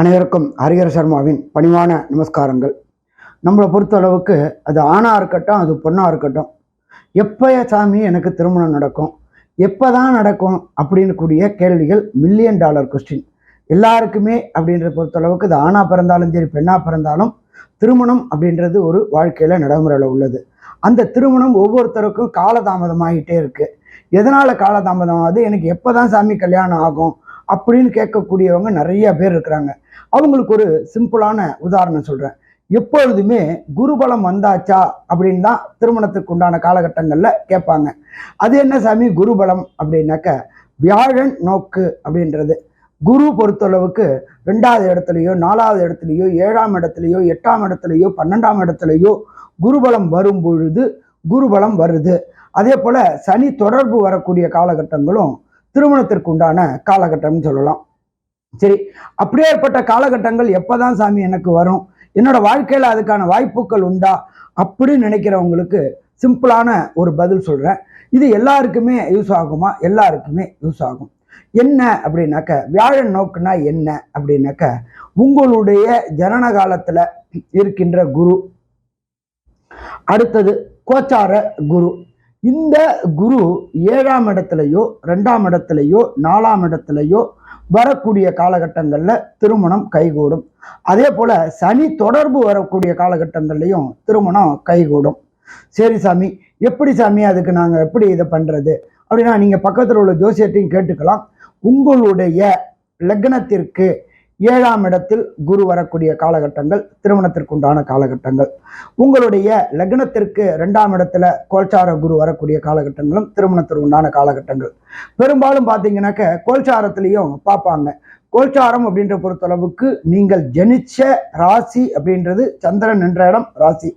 அனைவருக்கும் ஹரிஹர சர்மாவின் பணிவான நமஸ்காரங்கள். நம்மளை பொறுத்த அளவுக்கு அது ஆணாக இருக்கட்டும் அது பொண்ணாக இருக்கட்டும் எப்பய சாமி எனக்கு திருமணம் நடக்கும் எப்போ தான் நடக்கும் அப்படின்னு கூடிய கேள்விகள் மில்லியன் டாலர் கொஸ்டின் எல்லாருக்குமே அப்படின்றத பொறுத்த அளவுக்கு அது ஆணாக பிறந்தாலும் சரி பெண்ணாக பிறந்தாலும் திருமணம் அப்படின்றது ஒரு வாழ்க்கையில் நடைமுறையில் உள்ளது. அந்த திருமணம் ஒவ்வொருத்தருக்கும் காலதாமதமாகிட்டே இருக்குது எதனால் காலதாமதம் ஆகுது? எனக்கு எப்போ தான் சாமி கல்யாணம் ஆகும்? அப்படின்னு கேட்கக்கூடியவங்க நிறைய பேர் இருக்கிறாங்க. அவங்களுக்கு ஒரு சிம்பிளான உதாரணம் சொல்கிறேன் எப்பொழுதுமே குருபலம் வந்தாச்சா அப்படின்னு தான் திருமணத்துக்கு உண்டான காலகட்டங்களில் கேட்பாங்க. அது என்ன சாமி? குருபலம் அப்படின்னாக்க வியாழன் நோக்கு அப்படின்றது. குரு பொறுத்தளவுக்கு ரெண்டாவது இடத்துலையோ நாலாவது இடத்துலையோ ஏழாம் இடத்துலையோ எட்டாம் இடத்துலையோ பன்னெண்டாம் இடத்துலையோ குருபலம் வரும் பொழுது குருபலம் வருது. அதே போல் சனி தொடர்பு வரக்கூடிய காலகட்டங்களும் திருமணத்திற்கு உண்டான காலகட்டம்னு சொல்லலாம். சரி அப்படியே ஏற்பட்ட காலகட்டங்கள் எப்போதான் சாமி எனக்கு வரும்? என்னோட வாழ்க்கையில் அதுக்கான வாய்ப்புகள் உண்டா? அப்படின்னு நினைக்கிறவங்களுக்கு சிம்பிளான ஒரு பதில் சொல்கிறேன் இது எல்லாருக்குமே யூஸ் ஆகுமா? எல்லாருக்குமே யூஸ் ஆகும். என்ன அப்படின்னாக்க வியாழன் நோக்குனா என்ன அப்படின்னாக்க உங்களுடைய ஜனன காலத்தில் இருக்கின்ற குரு. அடுத்தது கோச்சார குரு. இந்த குரு ஏழாம் இடத்துலையோ ரெண்டாம் இடத்துலையோ நாலாம் இடத்துலையோ வரக்கூடிய காலகட்டங்களில் திருமணம் கைகூடும். அதே போல் சனி தொடர்பு வரக்கூடிய காலகட்டங்கள்லையும் திருமணம் கைகூடும். சரி சாமி எப்படி சாமி அதுக்கு நாங்கள் எப்படி இதை பண்ணுறது அப்படின்னா நீங்கள் பக்கத்தில் உள்ள ஜோசியத்தையும் கேட்டுக்கலாம். உங்களுடைய லக்னத்திற்கு ஏழாம் இடத்தில் குரு வரக்கூடிய காலகட்டங்கள் திருமணத்திற்கு உண்டான காலகட்டங்கள். உங்களுடைய லக்னத்திற்கு ரெண்டாம் இடத்துல கோல்சார குரு வரக்கூடிய காலகட்டங்களும் திருமணத்திற்கு உண்டான காலகட்டங்கள். பெரும்பாலும் பார்த்தீங்கன்னாக்க கோல்சாரத்திலையும் பார்ப்பாங்க. கோல்சாரம் அப்படின்ற பொறுத்தளவுக்கு நீங்கள் ஜனிச்ச ராசி அப்படின்றது சந்திரன் என்ற இடம் ராசி.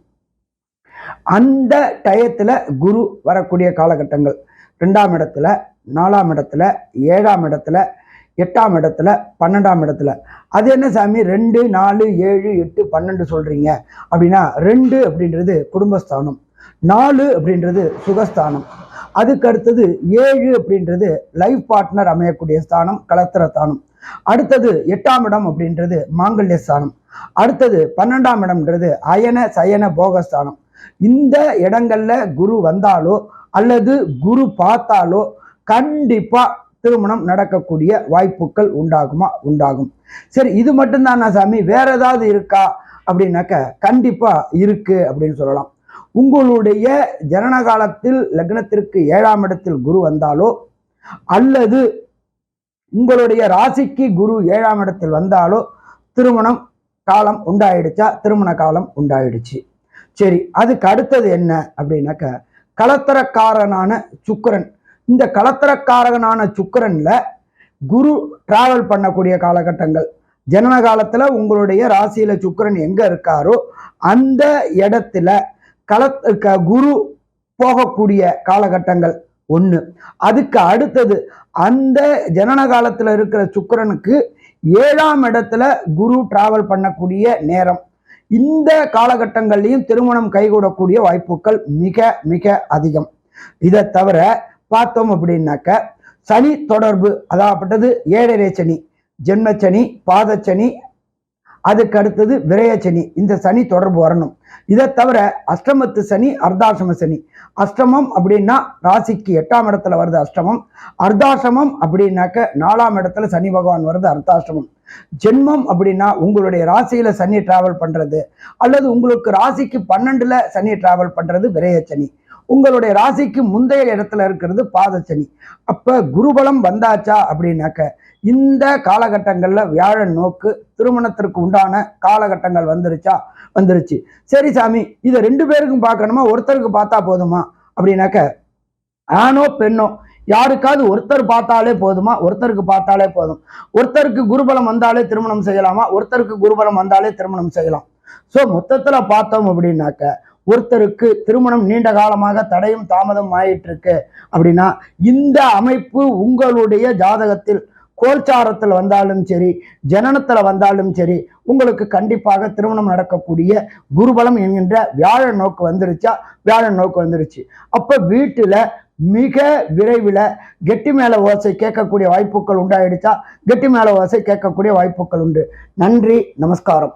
அந்த டயத்துல குரு வரக்கூடிய காலகட்டங்கள். ரெண்டாம் இடத்துல நாலாம் இடத்துல ஏழாம் இடத்துல எட்டாம் இடத்துல பன்னெண்டாம் இடத்துல. அது என்ன சாமி? ரெண்டு நாலு ஏழு எட்டு பன்னெண்டு சொல்றீங்க. அப்படின்னா ரெண்டு அப்படின்றது குடும்பஸ்தானம். நாலு அப்படின்றது சுகஸ்தானம். அதுக்கு அடுத்தது ஏழு அப்படின்றது லைஃப் பார்ட்னர் அமையக்கூடிய ஸ்தானம் கலத்திர ஸ்தானம் அடுத்தது எட்டாம் இடம் அப்படின்றது மாங்கல்ய ஸ்தானம். அடுத்தது பன்னெண்டாம் இடம்ன்றது அயன சயன போகஸ்தானம். இந்த இடங்கள்ல குரு வந்தாலோ அல்லது குரு பார்த்தாலோ கண்டிப்பா திருமணம் நடக்கக்கூடிய வாய்ப்புகள் உண்டாகுமா? உண்டாகும். சரி இது மட்டும்தானா சாமி? வேற ஏதாவது இருக்கா? அப்படின்னாக்க கண்டிப்பா இருக்கு அப்படின்னு சொல்லலாம். உங்களுடைய ஜனன காலத்தில் லக்னத்திற்கு ஏழாம் இடத்தில் குரு வந்தாலோ அல்லது உங்களுடைய ராசிக்கு குரு ஏழாம் இடத்தில் வந்தாலோ திருமணம் காலம் உண்டாயிடுச்சா? திருமண காலம் உண்டாயிடுச்சு. சரி அதுக்கு அடுத்தது என்ன? அப்படின்னாக்க கலத்தரக்காரனான சுக்கரன் இந்த கலத்தரக்காரகனான சுக்கிரன்ல குரு டிராவல் பண்ணக்கூடிய காலகட்டங்கள். ஜனன காலத்துல உங்களுடைய ராசியில சுக்கிரன் எங்க இருக்காரோ அந்த இடத்துல கல க- குரு போகக்கூடிய காலகட்டங்கள் ஒன்று அதுக்கு அடுத்தது அந்த ஜனன காலத்துல இருக்கிற சுக்கரனுக்கு ஏழாம் இடத்துல குரு டிராவல் பண்ணக்கூடிய நேரம். இந்த காலகட்டங்கள்லையும் திருமணம் கைகூடக்கூடிய வாய்ப்புகள் மிக மிக அதிகம். இதை தவிர பார்த்தோம் அப்படின்னாக்க சனி தொடர்பு அதாகப்பட்டது ஏழரை சனி ஜென்மச்சனி பாதச்சனி அதுக்கு அடுத்தது விரயச்சனி இந்த சனி தொடர்பு வரணும். இதை தவிர அஷ்டமத்து சனி அர்த்தாசிரம சனி. அஷ்டமம் அப்படின்னா ராசிக்கு எட்டாம் இடத்துல வருது அஷ்டமம். அர்த்தாசிரமம் அப்படின்னாக்க நாலாம் இடத்துல சனி பகவான் வருது அர்த்தாசிரமம் ஜென்மம் அப்படின்னா உங்களுடைய ராசியில சனி டிராவல் பண்றது அல்லது உங்களுக்கு ராசிக்கு பன்னெண்டுல சனி டிராவல் பண்றது விரயச்சனி உங்களுடைய ராசிக்கு முந்தைய இடத்துல இருக்கிறது பாதச்சனி அப்போ குருபலம் வந்தாச்சா அப்படின்னாக்க இந்த காலகட்டங்களில் வியாழன் நோக்கு திருமணத்திற்கு உண்டான காலகட்டங்கள் வந்துருச்சா? வந்துருச்சு. சரி சாமி இதை ரெண்டு பேருக்கும் பார்க்கணுமா? ஒருத்தருக்கு பார்த்தா போதுமா? அப்படின்னாக்க ஆணோ பெண்ணோ யாருக்காவது ஒருத்தர் பார்த்தாலே போதுமா? ஒருத்தருக்கு பார்த்தாலே போதும். ஒருத்தருக்கு குருபலம் வந்தாலே திருமணம் செய்யலாமா? ஒருத்தருக்கு குருபலம் வந்தாலே திருமணம் செய்யலாம். ஸோ மொத்தத்துல பார்த்தோம் அப்படின்னாக்க ஒருத்தருக்கு திருமணம் நீண்ட காலமாக தடையும் தாமதம் ஆயிட்டு இருக்கு அப்படின்னா இந்த அமைப்பு உங்களுடைய ஜாதகத்தில் கோல்சாரத்தில் வந்தாலும் சரி ஜனனத்தில் வந்தாலும் சரி உங்களுக்கு கண்டிப்பாக திருமணம் நடக்கக்கூடிய குருபலம் என்கின்ற வியாழன் நோக்கு வந்துருச்சா? வியாழன் நோக்கு வந்துருச்சு. அப்போ வீட்டில் மிக விரைவில் கெட்டி மேல ஓசை கேட்கக்கூடிய வாய்ப்புகள் உண்டாயிடுச்சா? கெட்டி மேல ஓசை கேட்கக்கூடிய வாய்ப்புகள் உண்டு. நன்றி நமஸ்காரம்.